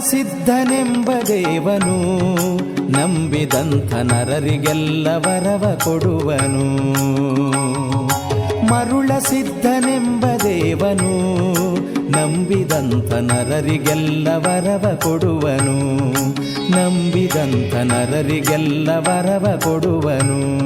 ಸಿದ್ಧನೆಂಬ ದೇವನು, ನಂಬಿದಂಥ ನರರಿಗೆಲ್ಲ ವರವ ಕೊಡುವನು. ಮರುಳ ಸಿದ್ಧನೆಂಬ ದೇವನು, ನಂಬಿದಂಥ ನರರಿಗೆಲ್ಲ ವರವ ಕೊಡುವನು. ನಂಬಿದಂಥ ನರರಿಗೆಲ್ಲ ವರವ ಕೊಡುವನು.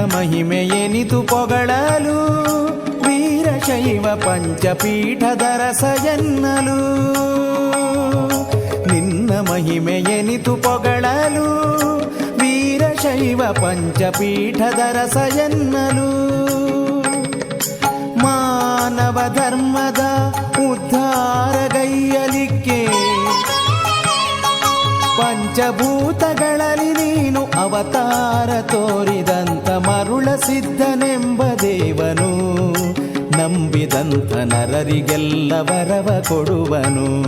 ನಿನ್ನ ಮಹಿಮೆ ಎನಿತು ಪೊಗಳಲು ವೀರಶೈವ ಪಂಚಪೀಠದ ರಸ ಎನ್ನಲು? ನಿನ್ನ ಮಹಿಮೆ ಎನಿತು ಪೊಗಳಲು ವೀರಶೈವ ಪಂಚಪೀಠದ ರಸ ಎನ್ನಲು? ಮಾನವ ಧರ್ಮದ ಉದ್ಧಾರಗೈಯಲಿಕ್ಕೆ ಪಂಚಭೂತಗಳಲ್ಲಿ ನೀನು ಅವತಾರ ತೋರಿದಂತ ಮರುಳ ಸಿದ್ಧನೆಂಬ ದೇವನು. ನಂಬಿದಂತ ನರರಿಗೆಲ್ಲ ವರವ ಕೊಡುವನು.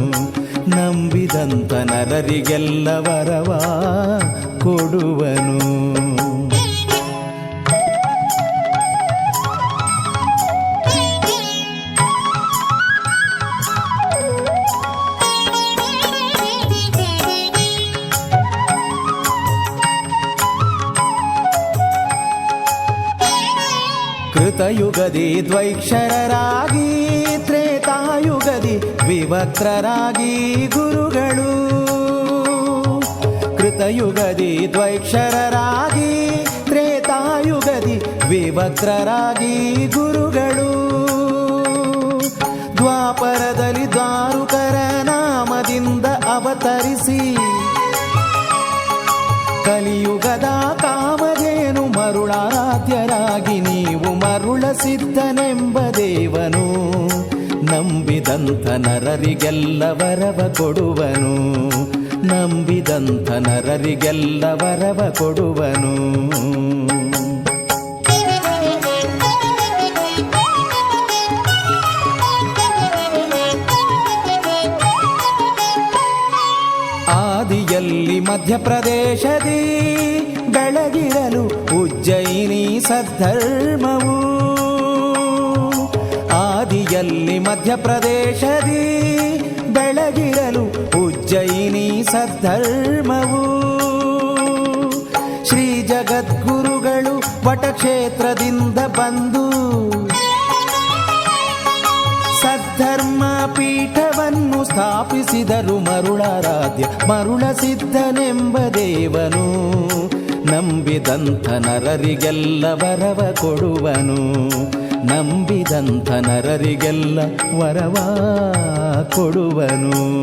ನಂಬಿದಂತ ನರರಿಗೆಲ್ಲ ವರವ ಕೊಡುವನು. ಕೃತಯುಗದಿ ದ್ವೈಕ್ಷರರಾಗಿ, ತ್ರೇತಾಯುಗದಿ ವಿವಕ್ರರಾಗಿ ಗುರುಗಳು. ಕೃತಯುಗದಿ ದ್ವೈಕ್ಷರರಾಗಿ, ತ್ರೇತಾಯುಗದಿ ವಿವಕ್ರರಾಗಿ ಗುರುಗಳು. ದ್ವಾಪರದಲ್ಲಿ ದ್ವಾರುಕರ ನಾಮದಿಂದ ಅವತರಿಸಿ, ಕಲಿಯುಗದ ಕಾಮಧೇನು ಮರುಳಾರಾಧ್ಯರಾಗಿ ನೀವು ಮರುಳ ಸಿದ್ಧನೆಂಬ ದೇವನು ನಂಬಿದಂಥ ನರರಿಗೆಲ್ಲ ವರವ ಕೊಡುವನು ನಂಬಿದಂಥ ನರರಿಗೆಲ್ಲ ವರವ ಕೊಡುವನು. ಆದಿಯಲ್ಲಿ ಮಧ್ಯಪ್ರದೇಶದಿ ಬೆಳಗಿರಲು ಉಜ್ಜಯಿನಿ ಸದ್ಧರ್ಮವು ಆದಿಯಲ್ಲಿ ಮಧ್ಯಪ್ರದೇಶದಿ ಬೆಳಗಿರಲು ಉಜ್ಜಯಿನಿ ಸದ್ಧರ್ಮವು ಶ್ರೀ ಜಗದ್ಗುರುಗಳು ವಟಕ್ಷೇತ್ರದಿಂದ ಬಂದು ಸದ್ಧರ್ಮ ಪೀಠವನ್ನು ಸ್ಥಾಪಿಸಿದರು ಮರುಳಾರಾಧ್ಯ ಮರುಳ ಸಿದ್ಧನೆಂಬ ದೇವನು. ನಂಬಿದಂಥ ನರರಿಗೆಲ್ಲ ವರವ ಕೊಡುವನು. ನಂಬಿದಂಥ ನರರಿಗೆಲ್ಲ ವರವ ಕೊಡುವನು.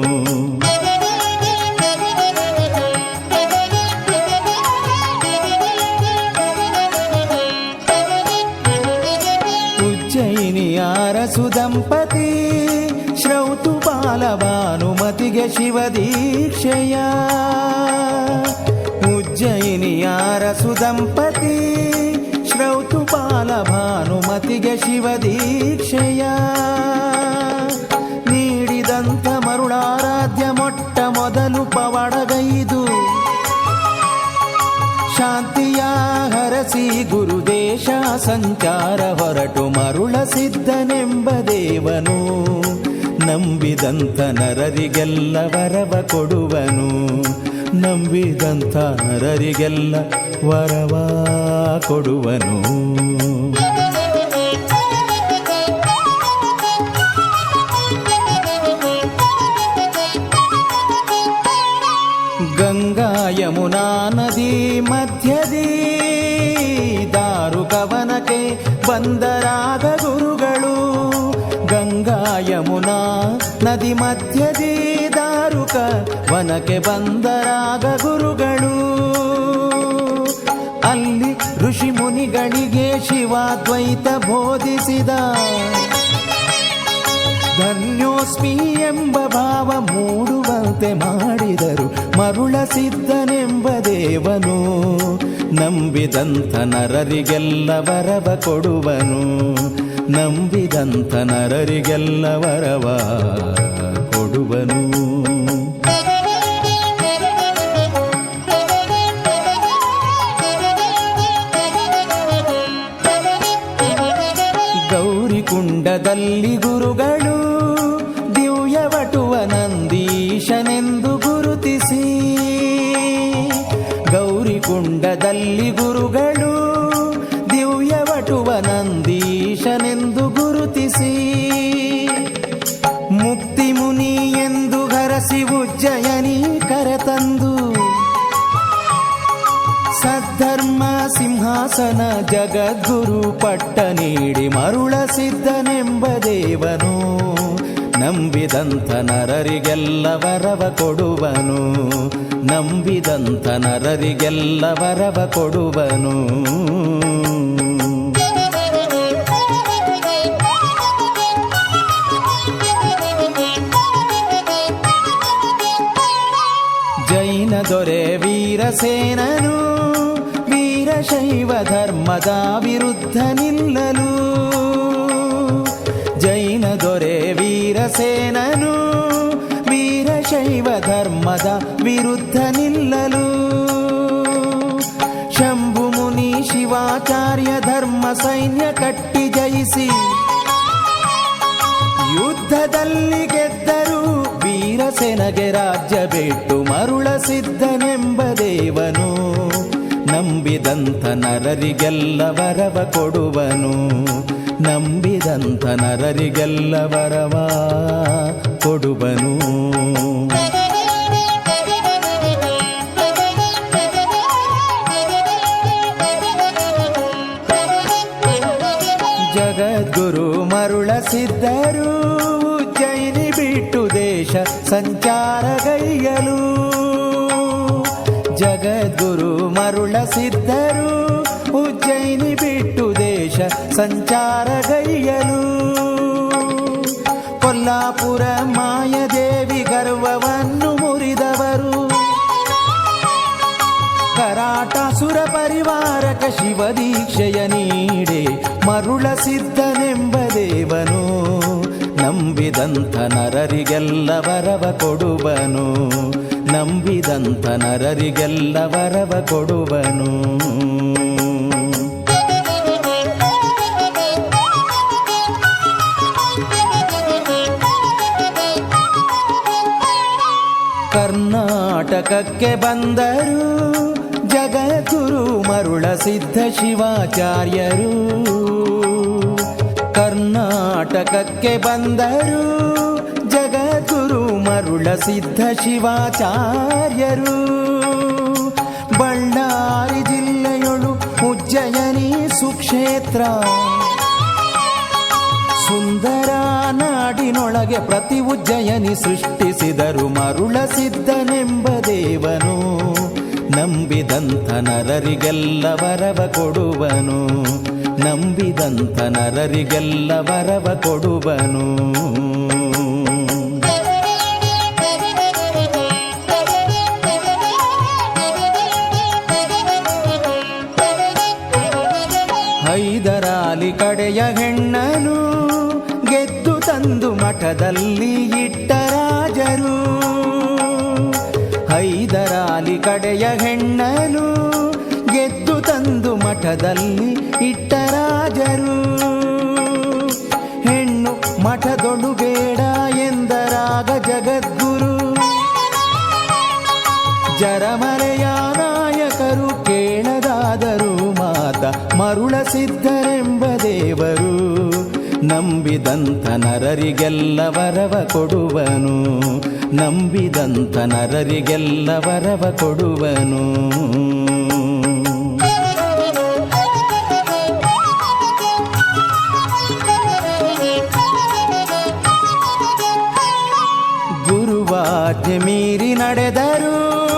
ಸುದಂಪತಿ ದಂಪತಿ ಶ್ರೌತು ಬಾಲಭಾನುಮತಿಗೆ ಶಿವ ಶ್ರೌತು ಬಾಲಭಾನುಮತಿಗೆ ಶಿವ ದೀಕ್ಷೆಯ. ನೀಡಿದಂಥ ಮರುಳಾರಾಧ್ಯ ಮೊಟ್ಟ ಮೊದಲು ಪವಡಗೈದು. ಶಾಂತಿಯ ಹರಸಿ ಗುರುದೇಶ ಸಂಚಾರ ಹೊರಟು ಮರುಳ ಸಿದ್ಧನೆಂಬ ದೇವನು. ನಂಬಿದಂತ ನರರಿಗೆಲ್ಲ ವರವ ಕೊಡುವನು. ನಂಬಿದಂಥ ನರರಿಗೆಲ್ಲ ವರವ ಕೊಡುವನು. ಗಂಗಾ ಯಮುನಾ ನದಿ ಮಧ್ಯದಿ ದಾರುಕವನಕ್ಕೆ ಬಂದರಾದ ಗುರುಗಳು. ಗಂಗಾ ಯಮುನಾ ನದಿ ಮಧ್ಯದಿ ದಾರುಕ ವನಕ್ಕೆ ಬಂದರಾಗ ಗುರುಗಳು. ಅಲ್ಲಿ ಋಷಿ ಮುನಿಗಳಿಗೆ ಶಿವಾದ್ವೈತ ಬೋಧಿಸಿದ. ಧನ್ಯೋಸ್ಮಿ ಎಂಬ ಭಾವ ಮೂಡುವಂತೆ ಮಾಡಿದರು ಮರುಳ ಸಿದ್ಧನೆಂಬ ದೇವನು. ನಂಬಿದಂಥ ನರರಿಗೆಲ್ಲ ವರವ ಕೊಡುವನು. ನಂಬಿದಂಥ ನರರಿಗೆಲ್ಲ ವರವ ಕೊಡುವನು. ಗೌರಿಕುಂಡದಲ್ಲಿ ಗುರುಗಳು ದಿವ್ಯವಟುವ ನಂದೀಶನೆಂದು ಗುರುತಿಸಿ. ಗೌರಿಕುಂಡದಲ್ಲಿ ಗುರುಗಳು ಸಿಂಹಾಸನ ಜಗದ್ಗುರು ಪಟ್ಟ ನೀಡಿ ಮರುಳಸಿದ್ದನೆಂಬ ದೇವನು. ನಂಬಿದಂಥ ನರರಿಗೆಲ್ಲ ವರವ ಕೊಡುವನು. ನಂಬಿದಂಥ ನರರಿಗೆಲ್ಲ ವರವ ಕೊಡುವನು. ಜೈನ ದೊರೆ ವೀರಸೇನನು. ವೀರಶೈವ ಧರ್ಮದ ವಿರುದ್ಧ ನಿಲ್ಲಲು ಜೈನ ದೊರೆ ವೀರಸೇನನು ವೀರಶೈವ ಧರ್ಮದ ವಿರುದ್ಧ ನಿಲ್ಲಲು ಶಂಭು ಮುನಿ ಶಿವಾಚಾರ್ಯ ಧರ್ಮ ಸೈನ್ಯ ಕಟ್ಟಿ ಜಯಿಸಿ ಯುದ್ಧದಲ್ಲಿ ಗೆದ್ದರು ವೀರಸೆನಗೆ ರಾಜ್ಯ ಬಿಟ್ಟು ಮರುಳಸಿದ್ದನೆಂಬ ದೇವನು ನಂಬಿದಂಥ ನರರಿಗೆಲ್ಲ ವರವ ಕೊಡುವನು. ನಂಬಿದಂಥ ನರರಿಗೆಲ್ಲ ವರವ ಕೊಡುವನು. ಜಗದ್ಗುರು ಮರುಳಸಿದ್ದರು ಜೈನಿ ಬಿಟ್ಟು ದೇಶ ಸಂಚಾರಗೈಯಲು ಮರುಳಸಿದ್ದರು ಉಜ್ಜಯಿನಿ ಬಿಟ್ಟು ದೇಶ ಸಂಚಾರಗೈಯಲು ಕೊಲ್ಲಾಪುರ ಮಾಯದೇವಿ ಗರ್ವವನ್ನು ಮುರಿದವರು. ಕರಾಟಾಸುರ ಪರಿವಾರಕ ಶಿವ ದೀಕ್ಷೆಯ ನೀಡೆ ಮರುಳಸಿದ್ಧನೆಂಬ ದೇವನು. ನಂಬಿದಂಥ ನರರಿಗೆಲ್ಲ ವರವ ಕೊಡುವನು. ನಂಬಿದಂಥ ನರರಿಗೆಲ್ಲ ವರವ ಕೊಡುವನು. ಕರ್ನಾಟಕಕ್ಕೆ ಬಂದರು ಜಗದ್ಗುರು ಮರುಳ ಸಿದ್ಧ ಶಿವಾಚಾರ್ಯರು. ಕರ್ನಾಟಕಕ್ಕೆ ಬಂದರು ಸಿದ್ಧ ಶಿವಾಚಾರ್ಯರು. ಬಳ್ಳಾರಿ ಜಿಲ್ಲೆಯೊಳು ಉಜ್ಜಯನಿ ಸುಕ್ಷೇತ್ರ. ಸುಂದರ ನಾಡಿನೊಳಗೆ ಪ್ರತಿ ಉಜ್ಜಯನಿ ಸೃಷ್ಟಿಸಿದರು ಮರುಳಸಿದ್ದನೆಂಬ ದೇವನು. ನಂಬಿದಂತ ನರರಿಗೆಲ್ಲ ವರವ ಕೊಡುವನು. ನಂಬಿದಂತ ನರರಿಗೆಲ್ಲ ವರವ ಕೊಡುವನು. ಕಡೆಯ ಹೆಣ್ಣನು ಗೆದ್ದು ತಂದು ಮಠದಲ್ಲಿ ಇಟ್ಟ ರಾಜರು ಹೈದರಾಲಿ ಕಡೆಯ ಹೆಣ್ಣನು ಗೆದ್ದು ತಂದು ಮಠದಲ್ಲಿ ಇಟ್ಟ ರಾಜರು ಮಾತ ಮರುಳಸಿದ್ದರೆಂಬ ದೇವರು ನಂಬಿದಂತ ನರರಿಗೆಲ್ಲ ವರವ ಕೊಡುವನು ನಂಬಿದಂತ ನರರಿಗೆಲ್ಲ ವರವ ಕೊಡುವನು. ಗುರುವಾಜ್ಯ ಮೀರಿ ನಡೆದರು.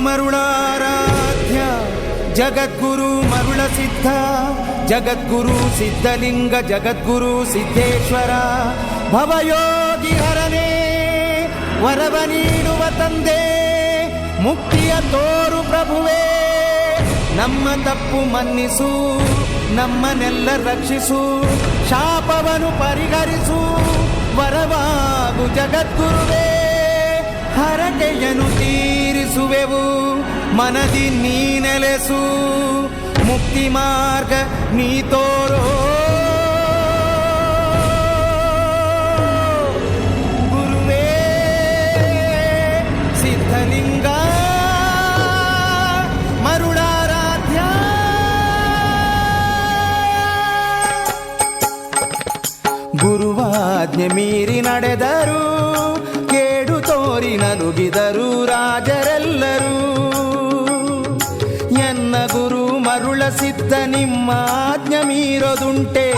ಮರುಳಾರಾಧ್ಯ ಜಗದ್ಗುರು ಮರುಳ ಸಿದ್ಧ, ಜಗದ್ಗುರು ಸಿದ್ಧಲಿಂಗ, ಜಗದ್ಗುರು ಸಿದ್ದೇಶ್ವರ, ಭವಯೋಗಿ ಹರನೇ, ವರವ ನೀಡುವ ತಂದೆ, ಮುಕ್ತಿಯ ತೋರು ಪ್ರಭುವೇ, ನಮ್ಮ ತಪ್ಪು ಮನ್ನಿಸು, ನಮ್ಮನ್ನೆಲ್ಲ ರಕ್ಷಿಸು, ಶಾಪವನ್ನು ಪರಿಹರಿಸು, ವರವಾಗು ಜಗದ್ಗುರುವೇ. ಹರಕೆಯನು ತೀರಿಸುವೆವು ಮನದಿ ನೀ ನೆಲೆಸು ಮುಕ್ತಿ ಮಾರ್ಗ ನೀ ತೋರೋ. ಮೀರಿ ನಡೆದರು ತೋರಿ ರಾಜರೆಲ್ಲರೂ. ಎನ್ನ ಗುರು ಮರುಳ ಸಿದ್ಧ ನಿಮ್ಮ ಆಜ್ಞೆ ಮೀರೋದುಂಟೆ.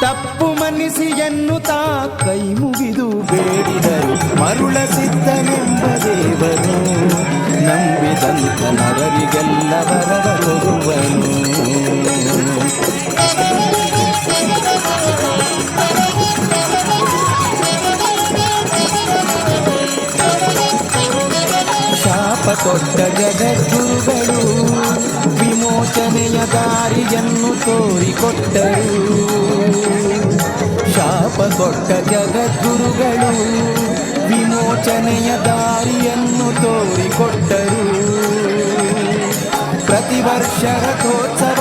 ತಪ್ಪು ಮನ್ನಿಸಿ ಎನ್ನುತ್ತಾ ಕೈ ಮುಗಿದು ಬೇಡಿದರು. ಮರುಳ ಸಿದ್ಧನೆಂಬ ದೇವರು ನಂಬಿದಂತ ನರರಿಗೆಲ್ಲ ಬರವ ಕೊಟ್ಟ ಜಗದ್ಗುರುಗಳು ವಿಮೋಚನೆಯ ದಾರಿಯನ್ನು ತೋರಿಕೊಟ್ಟರು. ಶಾಪ ಕೊಟ್ಟ ಜಗದ್ಗುರುಗಳು ವಿಮೋಚನೆಯ ದಾರಿಯನ್ನು ತೋರಿಕೊಟ್ಟರು. ಪ್ರತಿ ವರ್ಷ ರಥೋತ್ಸವ